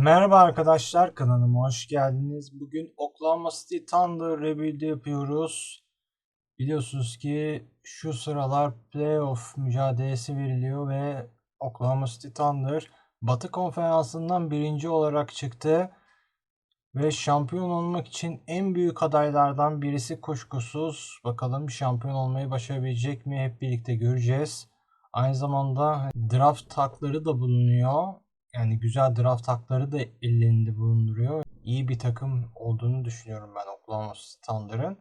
Merhaba arkadaşlar kanalıma hoş geldiniz. Bugün Oklahoma City Thunder rebuild yapıyoruz. Biliyorsunuz ki şu sıralar playoff mücadelesi veriliyor ve Oklahoma City Thunder Batı Konferansı'ndan birinci olarak çıktı. Ve şampiyon olmak için en büyük adaylardan birisi kuşkusuz. Bakalım şampiyon olmayı başarabilecek mi hep birlikte göreceğiz. Aynı zamanda draft takları da bulunuyor. Yani güzel draft hakları da ellerinde bulunduruyor. İyi bir takım olduğunu düşünüyorum ben Oklahoma Thunder'ın.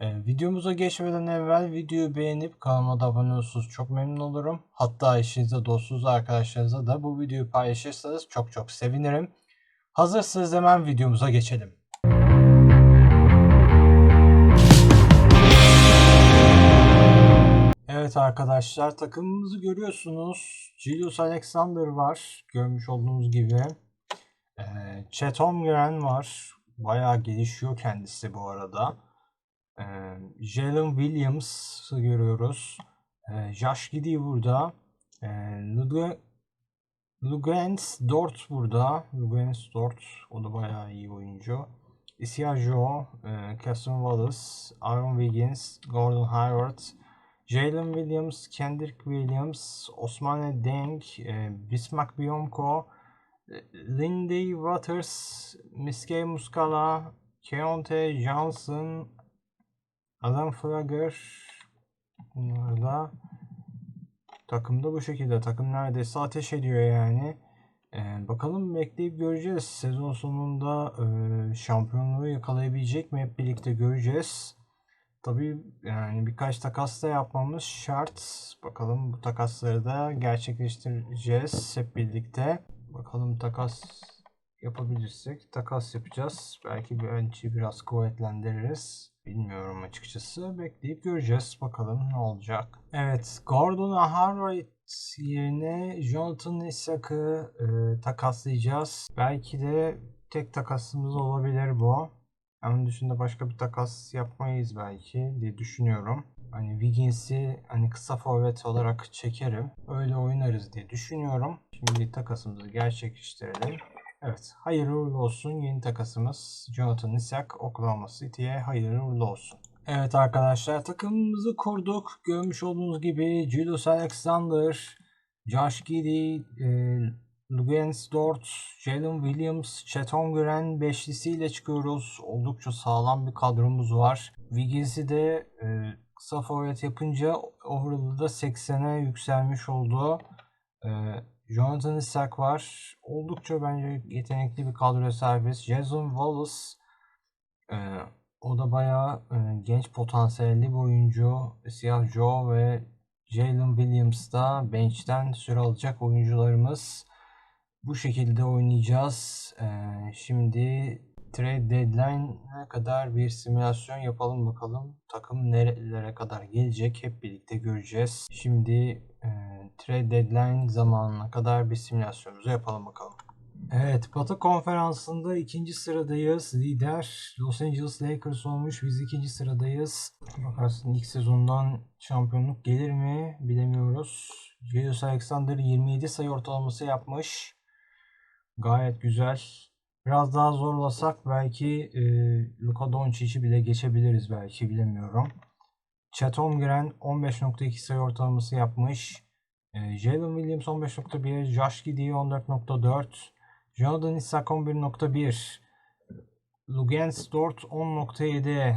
Ee, videomuza geçmeden evvel videoyu beğenip kanalıma da abone olursanız çok memnun olurum. Hatta eşinize, dostunuz, arkadaşlarınıza da bu videoyu paylaşırsanız çok çok sevinirim. Hazırsanız hemen videomuza geçelim. Evet arkadaşlar takımımızı görüyorsunuz. Julius Alexander var. Görmüş olduğunuz gibi. Ee, Chet Holmgren var. Bayağı gelişiyor kendisi bu arada. Ee, Jalen Williams'ı görüyoruz. Ee, Josh Giddy burada. Ee, Ludwig Lugens Dort burada. Lugens Dort. O da bayağı iyi oyuncu. Isaiah Joe, e, Casson Wallace, Aaron Wiggins, Gordon Hayward, Jalen Williams, Kendrick Williams, Osmane Deng, e, Bismack Biyomko, e, Lindy Waters, Miskey Muscala, Keontae Johnson, Adam Flagger bunlar da takımda bu şekilde. Takım neredeyse ateş ediyor yani. Ee, bakalım bekleyip göreceğiz. Sezon sonunda e, şampiyonluğu yakalayabilecek mi hep birlikte göreceğiz. Tabii yani birkaç takas da yapmamız şart. Bakalım bu takasları da gerçekleştireceğiz hep birlikte. Bakalım takas yapabilirsek takas yapacağız. Belki bence biraz kuvvetlendiririz. Bilmiyorum açıkçası. Bekleyip göreceğiz. Bakalım ne olacak. Evet. Gordon Hayward yerine Jonathan Isak'ı e, takaslayacağız. Belki de tek takasımız olabilir bu. Onun dışında başka bir takas yapmayız belki diye düşünüyorum. Hani Wiggins'i hani kısa forvet olarak çekerim. Öyle oynarız diye düşünüyorum. Şimdi takasımızı gerçekleştirelim. Evet, hayırlı uğurlu olsun. Yeni takasımız Jonathan Isak Oklahoma City'ye hayırlı uğurlu olsun. Evet arkadaşlar takımımızı kurduk. Görmüş olduğunuz gibi Julius Alexander, Josh Giddy, e, Lugens Dort, Jalen Williams, Chet Holmgren beşlisiyle çıkıyoruz. Oldukça sağlam bir kadromuz var. Wiggins'i de e, kısa forvet yapınca overall'da da 80'e yükselmiş oldu. E, Jonathan Isaac var. Oldukça bence yetenekli bir kadroya sahibiz. Jason Wallace e, o da bayağı e, genç potansiyelli bir oyuncu. Siyah Joe ve Jalen Williams da bench'ten süre alacak oyuncularımız. Bu şekilde oynayacağız. E, şimdi trade deadline'e kadar bir simülasyon yapalım bakalım. Takım nerelere kadar gelecek hep birlikte göreceğiz. Şimdi e, trade deadline zamanına kadar bir simülasyonumuzu yapalım bakalım. Evet, Batı Konferansı'nda ikinci sıradayız. Lider Los Angeles Lakers olmuş. Biz ikinci sıradayız. Bakarsın ilk sezondan şampiyonluk gelir mi bilemiyoruz. Julius Alexander 27 sayı ortalaması yapmış. Gayet güzel. Biraz daha zorlasak belki e, Luka Doncic'i bile geçebiliriz belki bilemiyorum. Chet Holmgren 15.2 sayı ortalaması yapmış. E, Jalen Williams 15.1, Josh Giddey 14.4, Jonathan Isaac 11.1, Lugens Dort 10.7,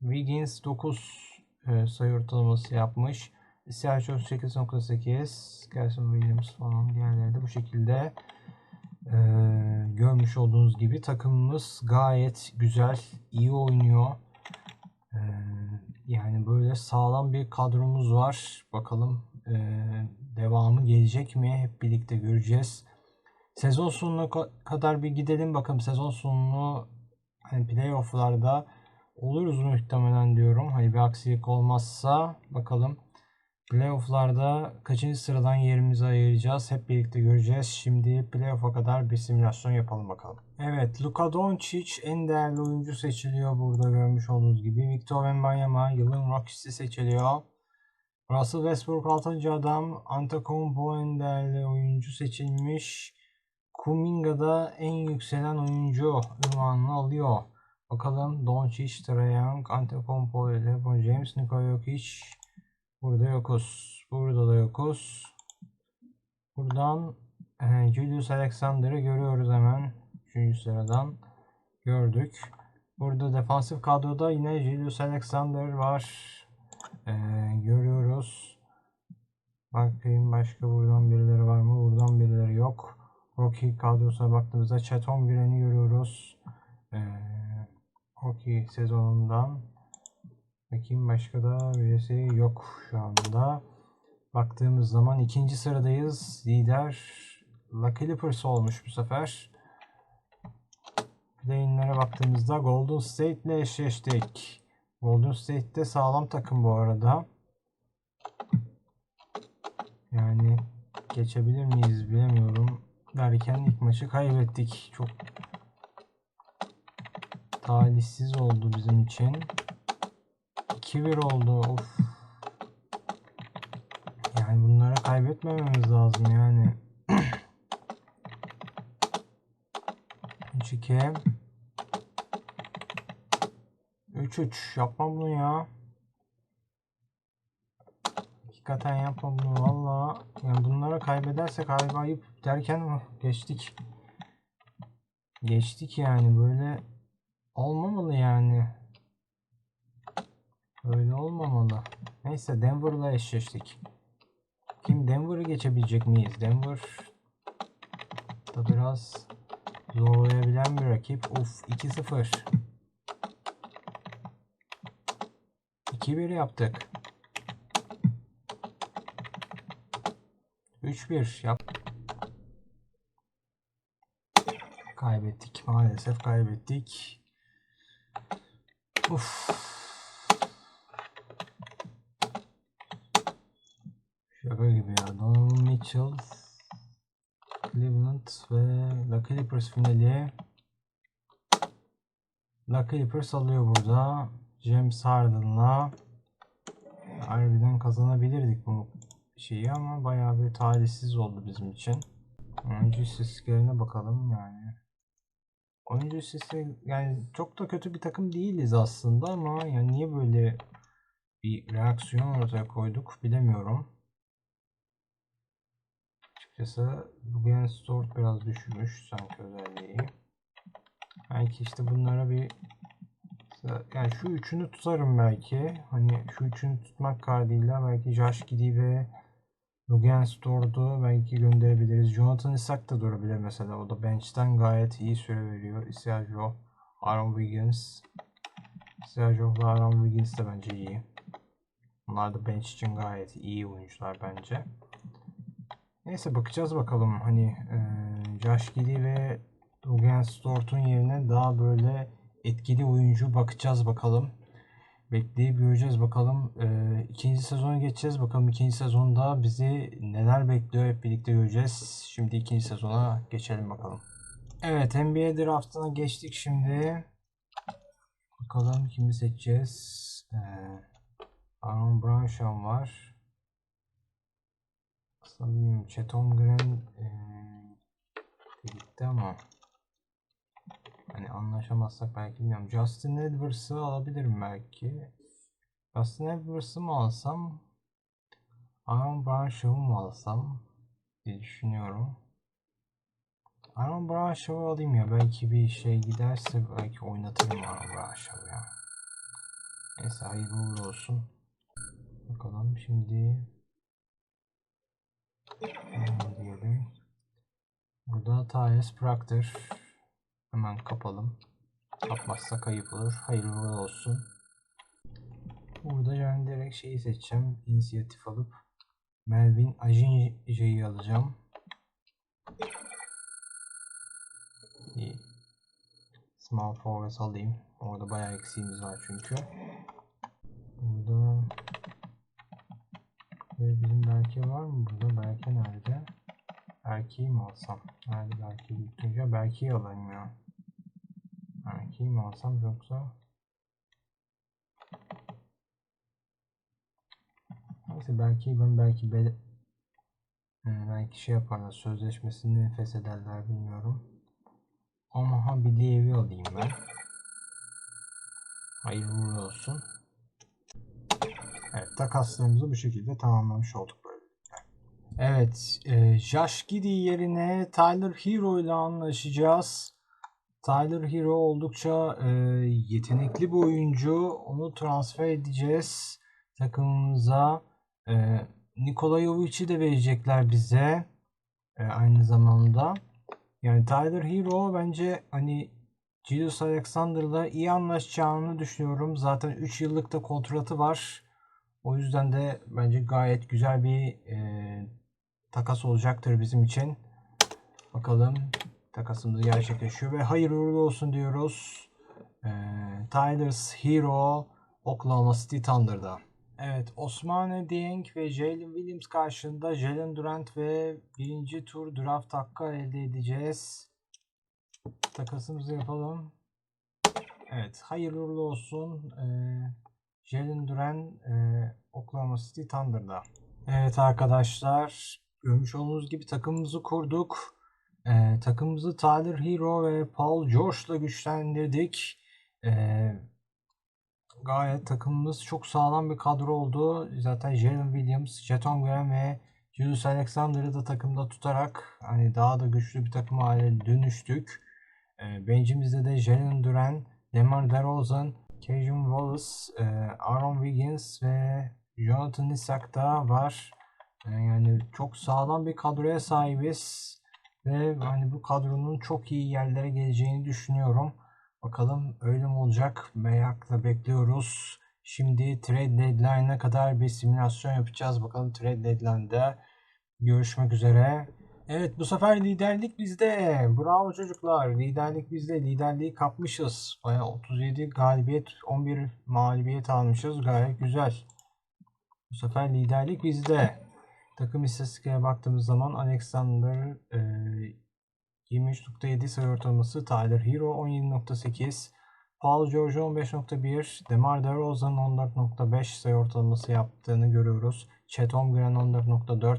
Wiggins 9 e, sayı ortalaması yapmış. Sergio 8.8, Gerson Williams falan diğerleri de bu şekilde. Ee, görmüş olduğunuz gibi takımımız gayet güzel, iyi oynuyor. Ee, yani böyle sağlam bir kadromuz var. Bakalım e, devamı gelecek mi? Hep birlikte göreceğiz. Sezon sonuna ka- kadar bir gidelim bakalım. Sezon sonunu hani playoff'larda oluruz muhtemelen diyorum. Hani bir aksilik olmazsa bakalım. Playoff'larda kaçıncı sıradan yerimizi ayıracağız hep birlikte göreceğiz. Şimdi playoff'a kadar bir simülasyon yapalım bakalım. Evet Luka Doncic en değerli oyuncu seçiliyor burada görmüş olduğunuz gibi. Victor Wembanyama yılın Rockies'i seçiliyor. Russell Westbrook 6. adam. Antetokounmpo en değerli oyuncu seçilmiş. Kuminga'da en yükselen oyuncu ünvanını alıyor. Bakalım Doncic, Trae Young, Antetokounmpo, LeBron James, Nikola Jokic. Burada yokuz. Burada da yokuz. Buradan Julius Alexander'ı görüyoruz hemen. 3. sıradan gördük. Burada defansif kadroda yine Julius Alexander var. E, görüyoruz. Bakayım başka buradan birileri var mı? Buradan birileri yok. Rocky kadrosuna baktığımızda Chet Holmgren'i görüyoruz. E, Rocky sezonundan. Bakayım başka da birisi yok şu anda. Baktığımız zaman ikinci sıradayız. Lider La Clippers olmuş bu sefer. Play'inlere baktığımızda Golden State ile eşleştik. Golden State de sağlam takım bu arada. Yani geçebilir miyiz bilemiyorum. Derken ilk maçı kaybettik. Çok talihsiz oldu bizim için. 2-1 oldu. Of. Yani bunları kaybetmememiz lazım yani. 3-2 3-3 yapma bunu ya. Hakikaten yapma bunu valla. Yani bunları kaybedersek harbi ayıp derken mi geçtik. Geçtik yani böyle olmamalı yani. Öyle olmamalı. Neyse Denver'la eşleştik. Kim Denver'ı geçebilecek miyiz? Denver da biraz zorlayabilen bir rakip. Uf 2-0. 2-1 yaptık. 3-1 yap. Kaybettik. Maalesef kaybettik. Uf. Şaka gibi ya. Donovan Mitchell, Cleveland ve La Clippers finali. La Clippers alıyor burada. James Harden'la. Harbiden kazanabilirdik bu şeyi ama bayağı bir talihsiz oldu bizim için. Oyuncu istatistiklerine bakalım yani. Oyuncu istatistikleri yani çok da kötü bir takım değiliz aslında ama yani niye böyle bir reaksiyon ortaya koyduk bilemiyorum. Açıkçası bugün Stort biraz düşmüş sanki özelliği. Belki işte bunlara bir yani şu üçünü tutarım belki. Hani şu üçünü tutmak kaydıyla belki Josh Giddy ve Lugen Store'du belki gönderebiliriz. Jonathan Isaac da durabilir mesela. O da bench'ten gayet iyi süre veriyor. Isiajo, Aaron Wiggins. Isiajo ve Aaron Wiggins de bence iyi. Bunlar da bench için gayet iyi oyuncular bence. Neyse bakacağız bakalım. Hani e, Josh Giddy ve Lugen Stort'un yerine daha böyle etkili oyuncu bakacağız bakalım. Bekleyip göreceğiz bakalım. Ee, ikinci sezona geçeceğiz. Bakalım ikinci sezonda bizi neler bekliyor hep birlikte göreceğiz. Şimdi ikinci sezona geçelim bakalım. Evet NBA draftına geçtik şimdi. Bakalım kimi seçeceğiz. Ee, Aaron Brunson var. Sanırım Chet Holmgren ee, gitti ama Hani anlaşamazsak belki bilmiyorum. Justin Edwards'ı alabilirim belki. Justin Edwards'ı mı alsam? Aaron Brunshaw'u mu alsam? diye düşünüyorum. Aaron Brunshaw'u alayım ya. Belki bir şey giderse belki oynatırım Aaron Brunshaw'u ya. Neyse hayırlı uğurlu olsun. Bakalım şimdi. Diyelim. Burada Tyus Proctor. Hemen kapalım. Kapmazsa kayıp olur. Hayırlı olsun. Burada yani direkt şeyi seçeceğim. İnisiyatif alıp Melvin Ajinje'yi alacağım. İyi. Small forward alayım. Orada bayağı eksiğimiz var çünkü. Burada ve bizim Berke var mı burada? Berke nerede? Erkeği mi alsam? Nerede Berke'yi büyütünce? Berke'yi alayım ya. Erkeği mi alsam yoksa? Neyse Berke'yi ben belki be Ee, belki şey yaparlar. Sözleşmesini feshederler bilmiyorum. Omaha Billy evi alayım ben. Hayırlı olsun. Evet takaslarımızı bu şekilde tamamlamış olduk böyle. Evet e, Josh Giddy yerine Tyler Hero ile anlaşacağız. Tyler Hero oldukça e, yetenekli bir oyuncu. Onu transfer edeceğiz takımımıza. E, Nikola Jovic'i de verecekler bize. E, aynı zamanda. Yani Tyler Hero bence hani Julius Alexander'la iyi anlaşacağını düşünüyorum. Zaten 3 yıllık da kontratı var. O yüzden de bence gayet güzel bir e, takas olacaktır bizim için. Bakalım takasımız gerçekleşiyor ve hayırlı uğurlu olsun diyoruz. E, Tyler's Hero Oklahoma City Thunder'da. Evet Osmane Dieng ve Jalen Williams karşında Jalen Durant ve birinci tur draft hakkı elde edeceğiz. Takasımızı yapalım. Evet hayırlı uğurlu olsun. Ee, Jalen Duran e, Oklahoma City Thunder'da. Evet arkadaşlar görmüş olduğunuz gibi takımımızı kurduk. Ee, takımımızı Tyler Hero ve Paul George'la güçlendirdik. Ee, gayet takımımız çok sağlam bir kadro oldu. Zaten Jalen Williams, Jeton Graham ve Julius Alexander'ı da takımda tutarak hani daha da güçlü bir takım haline dönüştük. E, bencimizde de Jalen Duran, Demar DeRozan, Cajun Wallace, e, Aaron Wiggins ve Jonathan Isaac da var. E, yani çok sağlam bir kadroya sahibiz. Ve hani bu kadronun çok iyi yerlere geleceğini düşünüyorum. Bakalım öyle mi olacak? Merakla bekliyoruz. Şimdi trade deadline'a kadar bir simülasyon yapacağız. Bakalım trade deadline'da görüşmek üzere. Evet bu sefer liderlik bizde. Bravo çocuklar. Liderlik bizde. Liderliği kapmışız. Baya 37 galibiyet 11 mağlubiyet almışız. Gayet güzel. Bu sefer liderlik bizde. Takım istatistiklere baktığımız zaman Alexander e, 23.7 sayı ortalaması, Tyler Hero 17.8, Paul George 15.1, DeMar DeRozan 14.5 sayı ortalaması yaptığını görüyoruz. Chet Holmgren 14.4,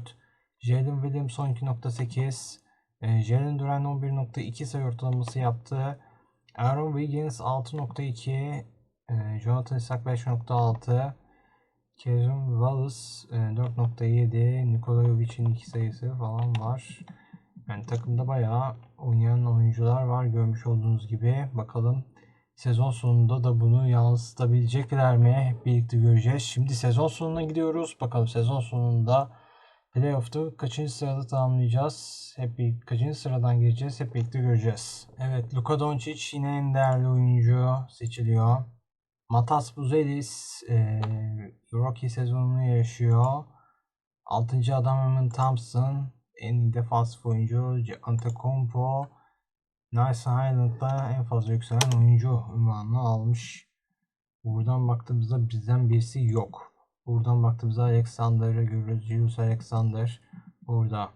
Jalen Williams 12.8, e, Jalen Duran 11.2 sayı ortalaması yaptı. Aaron Wiggins 6.2, e, Jonathan Isaac 5.6, Kevin Wallace e, 4.7, Nikola Jovic'in 2 sayısı falan var. Yani takımda bayağı oynayan oyuncular var görmüş olduğunuz gibi. Bakalım sezon sonunda da bunu yansıtabilecekler mi? Birlikte göreceğiz. Şimdi sezon sonuna gidiyoruz. Bakalım sezon sonunda Playoff'ta kaçıncı sırada tamamlayacağız? Hep bir kaçıncı sıradan gireceğiz? Hep birlikte göreceğiz. Evet, Luka Doncic yine en değerli oyuncu seçiliyor. Matas Buzelis e, rookie sezonunu yaşıyor. 6. adam Emin Thompson en iyi defansif oyuncu Antetokounmpo Nice Island'da en fazla yükselen oyuncu ünvanını almış. Buradan baktığımızda bizden birisi yok. Buradan baktığımızda Alexander'ı görüyoruz. Julius Alexander burada.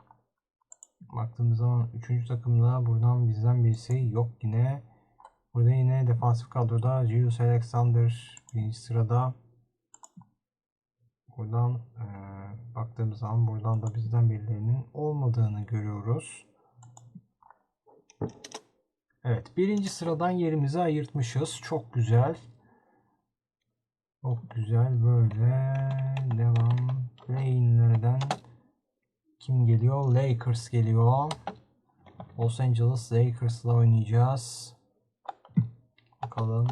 Baktığımız zaman 3. takımda buradan bizden birisi yok yine. Burada yine defansif kadroda Julius Alexander birinci sırada. Buradan e, baktığımız zaman buradan da bizden birilerinin olmadığını görüyoruz. Evet birinci sıradan yerimizi ayırtmışız. Çok güzel. Çok güzel böyle devam. Play'inlerden kim geliyor? Lakers geliyor. Los Angeles Lakers'la oynayacağız. Bakalım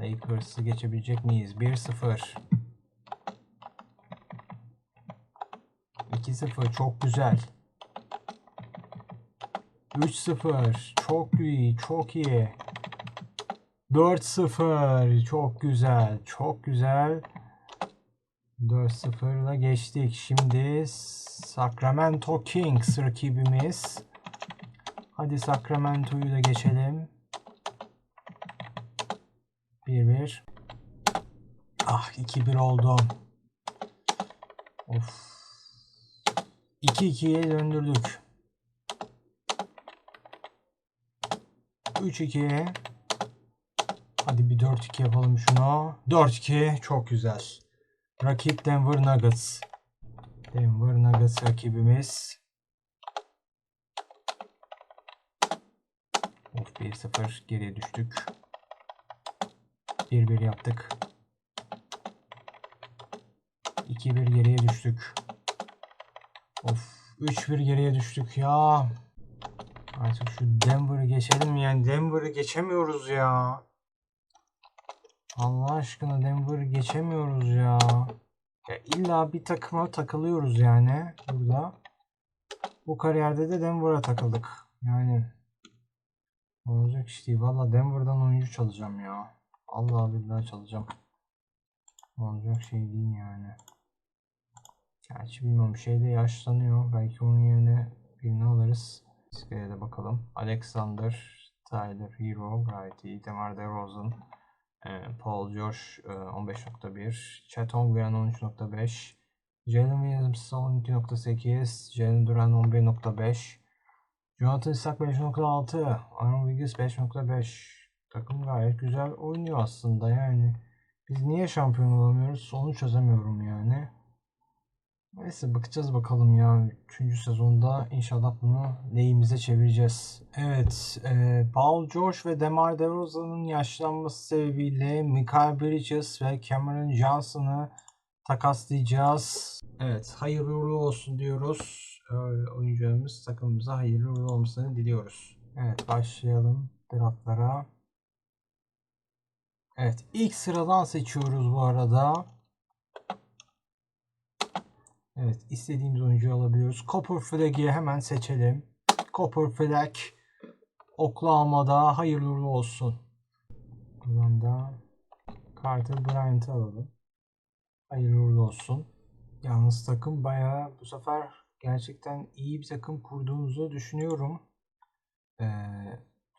Lakers'ı geçebilecek miyiz? 1-0. 2-0 çok güzel. 3-0 çok iyi, çok iyi. 4-0 çok güzel, çok güzel. 4-0'la geçtik. Şimdi Sacramento Kings rakibimiz. Hadi Sacramento'yu da geçelim. Ah 2-1 oldu. Of. 2-2'ye döndürdük. 3-2'ye. Hadi bir 4-2 yapalım şunu. 4-2 çok güzel. Rakip Denver Nuggets. Denver Nuggets rakibimiz. Of 1-0 geriye düştük. 1-1 yaptık. 2-1 geriye düştük. Of 3-1 geriye düştük ya. Artık şu Denver'ı geçelim yani Denver'ı geçemiyoruz ya. Allah aşkına Denver'ı geçemiyoruz ya. Ya illa bir takıma takılıyoruz yani burada. Bu kariyerde de Denver'a takıldık. Yani olacak iş değil. Valla Denver'dan oyuncu çalacağım ya. Allah billahi çalacağım. Olacak şey değil yani. Gerçi bilmiyorum şey de yaşlanıyor. Belki onun yerine birini alırız. İskeleye de bakalım. Alexander, Tyler Hero gayet iyi. Demar DeRozan, e, Paul George e, 15.1, Chet Holmgren 13.5, Jalen Williams 12.8, Jalen Duran 11.5, Jonathan Isaac 5.6, Aaron Wiggins 5.5. Takım gayet güzel oynuyor aslında yani. Biz niye şampiyon olamıyoruz onu çözemiyorum yani. Neyse bakacağız bakalım ya. Üçüncü sezonda inşallah bunu lehimize çevireceğiz. Evet, e, Paul George ve DeMar DeRozan'ın yaşlanması sebebiyle Michael Bridges ve Cameron Johnson'ı takaslayacağız. Evet, hayırlı uğurlu olsun diyoruz. E, oyuncularımız takımımıza hayırlı uğurlu olmasını diliyoruz. Evet, başlayalım draftlara. Evet, ilk sıradan seçiyoruz bu arada. Evet istediğimiz oyuncuyu alabiliyoruz. Copper Flag'i hemen seçelim. Copper Flag Oklahoma'da hayırlı olsun. Buradan da Carter Bryant'ı alalım. Hayırlı olsun. Yalnız takım bayağı bu sefer gerçekten iyi bir takım kurduğumuzu düşünüyorum. Ee,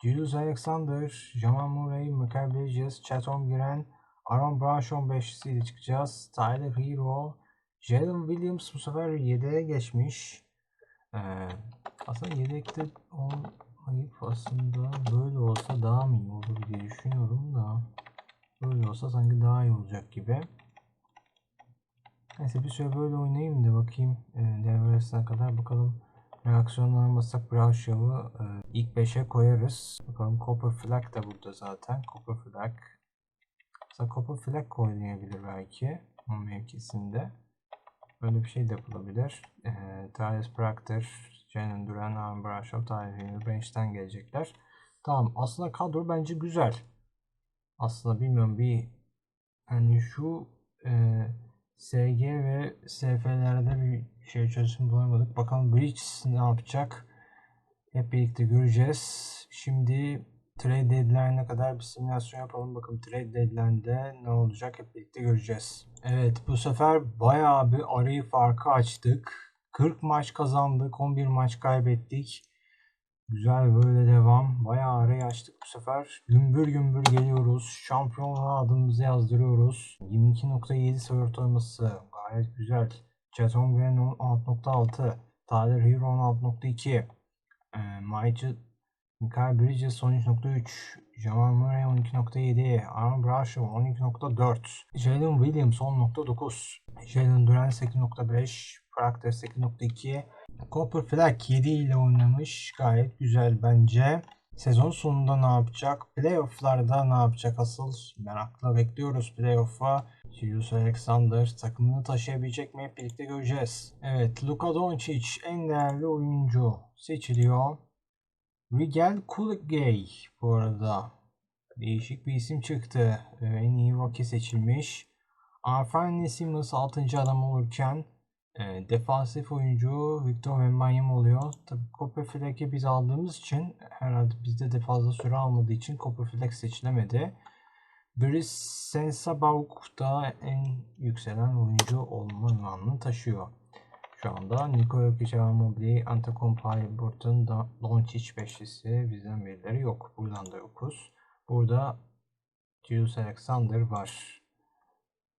Julius Alexander, Jamal Murray, Michael Bridges, Chet Holmgren, Aaron Brashon beşlisiyle çıkacağız. Tyler Hero, Jalen Williams bu sefer yedeğe geçmiş. Ee, aslında yedekte olmayıp aslında böyle olsa daha mı iyi olur diye düşünüyorum da böyle olsa sanki daha iyi olacak gibi. Neyse bir süre böyle oynayayım da bakayım e, devre kadar bakalım reaksiyon almasak Brashaw'ı e, ilk 5'e koyarız. Bakalım Copper Flag da burada zaten. Copper Flag. Mesela Copper Flag oynayabilir belki o mevkisinde. Böyle bir şey de yapılabilir. E, Thales Proctor, Jalen Duran, Aaron Tyler Hill bench'ten gelecekler. Tamam aslında kadro bence güzel. Aslında bilmiyorum bir hani şu e, SG ve SF'lerde bir şey çözüm bulamadık. Bakalım Bridge ne yapacak? Hep birlikte göreceğiz. Şimdi trade deadline'e kadar bir simülasyon yapalım. Bakalım trade deadline'de ne olacak hep birlikte göreceğiz. Evet bu sefer bayağı bir arayı farkı açtık. 40 maç kazandık, 11 maç kaybettik. Güzel böyle devam. Bayağı arayı açtık bu sefer. Gümbür gümbür geliyoruz. Şampiyonluğa adımızı yazdırıyoruz. 22.7 sayı ortalaması. Gayet güzel. Chet Holmgren 16.6. Tyler Hero 16.2. E, Michael, Michael Bridges 13.3. Jamal Murray 12.7. Aaron Brashaw 12.4. Jalen Williams 10.9. Jalen Duran 8.5. Practice 8.2. Copper Flag 7 ile oynamış. Gayet güzel bence. Sezon sonunda ne yapacak? Playoff'larda ne yapacak asıl? Merakla bekliyoruz playoff'a. Julius Alexander takımını taşıyabilecek mi? Birlikte göreceğiz. Evet, Luka Doncic en değerli oyuncu seçiliyor. Rigel Kulgay bu arada. Değişik bir isim çıktı. En iyi rookie seçilmiş. Arfan Simmons 6. adam olurken e, defansif oyuncu Victor Wembanyama oluyor. Tabii Copperfield'i biz aldığımız için herhalde bizde de fazla süre almadığı için Copperfield seçilemedi. Brice Sensabauk da en yükselen oyuncu olma ünvanını taşıyor. Şu anda Nikola Jokic, Mobley, Antetokounmpo, Burton, Doncic beşlisi bizden birileri yok. Buradan da yokuz. Burada Julius Alexander var.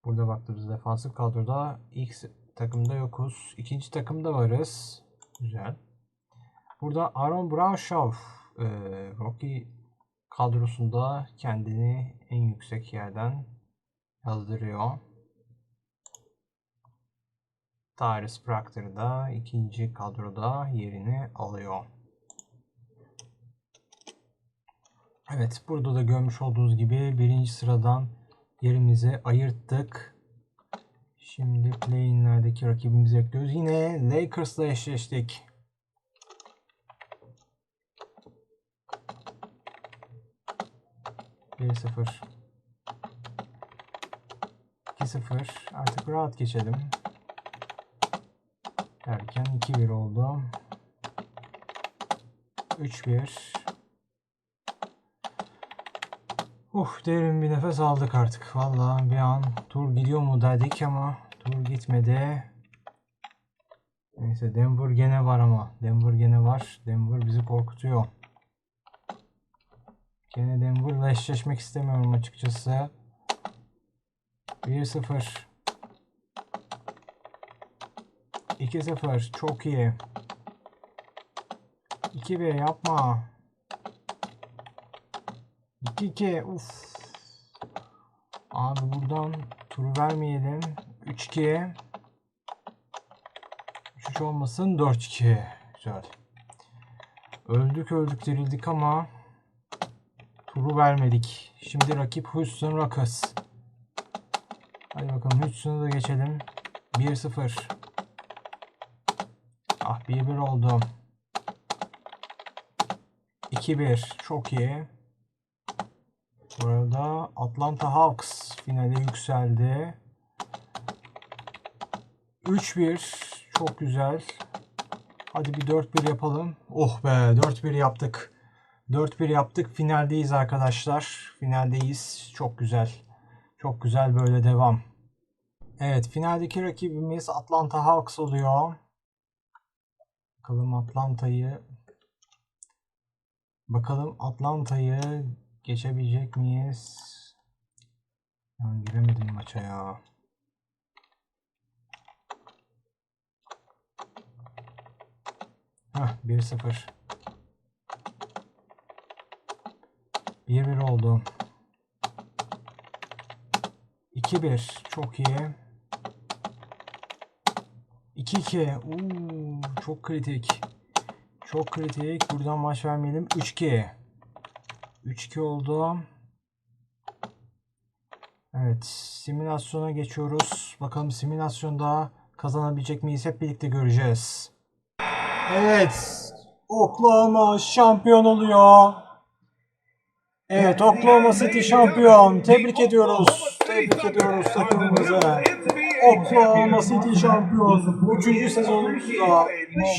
Burada baktığımız defansif kadroda ilk takımda yokuz. İkinci takımda varız. Güzel. Burada Aaron Brashaw e, Rocky kadrosunda kendini en yüksek yerden yazdırıyor. Tyrese Proctor da ikinci kadroda yerini alıyor. Evet, burada da görmüş olduğunuz gibi birinci sıradan yerimizi ayırttık. Şimdi play-in'lerdeki rakibimizi bekliyoruz. Yine Lakers'la eşleştik. Bir sıfır. 2-0. Artık rahat geçelim. Derken 2-1 oldu. 3-1. Uh derin bir nefes aldık artık. Vallahi bir an tur gidiyor mu dedik ama tur gitmedi. Neyse Denver gene var ama. Denver gene var. Denver bizi korkutuyor. Gene Denver'la eşleşmek istemiyorum açıkçası. 1-0. 2-0. Çok iyi. 2-1 yapma. 2-2. Uf. Abi buradan turu vermeyelim. 3-2. 3-3 olmasın. 4-2. Güzel. Öldük öldük dirildik ama turu vermedik. Şimdi rakip Houston Rockets. Hadi bakalım Houston'u da geçelim. 1-0. Ah 1-1 oldu. 2-1. Çok iyi. Burada Atlanta Hawks finale yükseldi. 3-1. Çok güzel. Hadi bir 4-1 yapalım. Oh be 4-1 yaptık. 4-1 yaptık. Finaldeyiz arkadaşlar. Finaldeyiz. Çok güzel. Çok güzel böyle devam. Evet finaldeki rakibimiz Atlanta Hawks oluyor. Bakalım Atlanta'yı Bakalım Atlanta'yı geçebilecek miyiz? Ben giremedim maça ya. Heh 1-0. 1-1 oldu. 2-1 çok iyi. 2-2 Uuu, çok kritik. Çok kritik. Buradan maç vermeyelim. 3-2 3-2 oldu. Evet. Simülasyona geçiyoruz. Bakalım simülasyonda kazanabilecek miyiz? Hep birlikte göreceğiz. Evet. Oklahoma şampiyon oluyor. Evet Oklahoma City şampiyon. Tebrik ediyoruz. Tebrik ediyoruz takımımızı. Oklahoma City şampiyon. Üçüncü sezonumuzda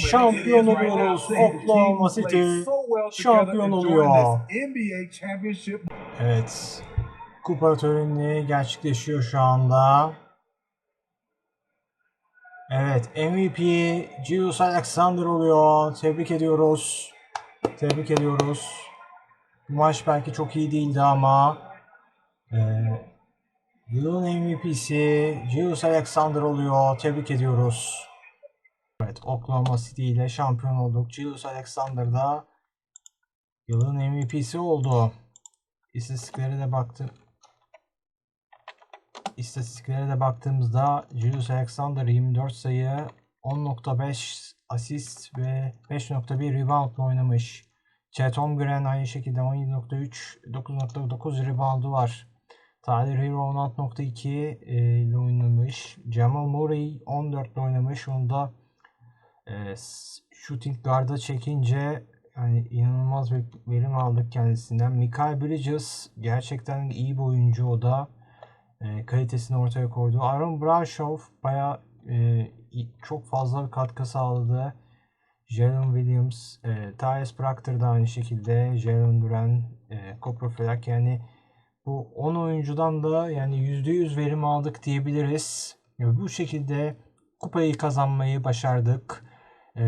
şampiyon oluyoruz. Oklahoma City şampiyon oluyor. Evet. Kupa töreni gerçekleşiyor şu anda. Evet MVP Julius Alexander oluyor. Tebrik ediyoruz. Tebrik ediyoruz. Bu maç belki çok iyi değildi ama e, yılın MVP'si Julius Alexander oluyor. Tebrik ediyoruz. Evet Oklahoma City ile şampiyon olduk. Julius Alexander da yılın MVP'si oldu. İstatistiklere de baktım. İstatistiklere de baktığımızda Julius Alexander 24 sayı, 10.5 asist ve 5.1 reboundla oynamış. Chet Holmgren aynı şekilde 17.3, 9.9 reboundu var. Tyler Hero 16.2 e, ile oynamış. Jamal Murray 14 ile oynamış. Onda e, s- shooting guard'a çekince yani inanılmaz bir verim aldık kendisinden. Michael Bridges gerçekten iyi bir oyuncu o da. E, kalitesini ortaya koydu. Aaron Bradshaw bayağı e, çok fazla bir katkı sağladı. Jalen Williams, e, Tyus Proctor da aynı şekilde, Jalen Duran, e, Cooper Flack yani bu 10 oyuncudan da yani %100 verim aldık diyebiliriz. Ve bu şekilde kupayı kazanmayı başardık. E,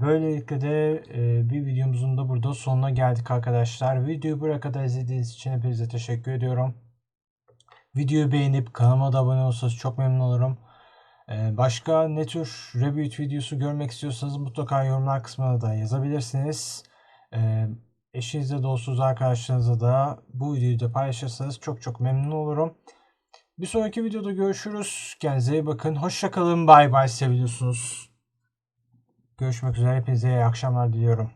böylelikle de e, bir videomuzun da burada sonuna geldik arkadaşlar. Videoyu buraya kadar izlediğiniz için hepinize teşekkür ediyorum. Videoyu beğenip kanalıma da abone olursanız çok memnun olurum. Ee, Başka ne tür review videosu görmek istiyorsanız mutlaka yorumlar kısmına da yazabilirsiniz. Eşinizle, dostunuzla, arkadaşlarınızla da bu videoyu da paylaşırsanız çok çok memnun olurum. Bir sonraki videoda görüşürüz. Kendinize iyi bakın. Hoşçakalın. Bay bay. Seviyorsunuz. Görüşmek üzere. Hepinize iyi akşamlar diliyorum.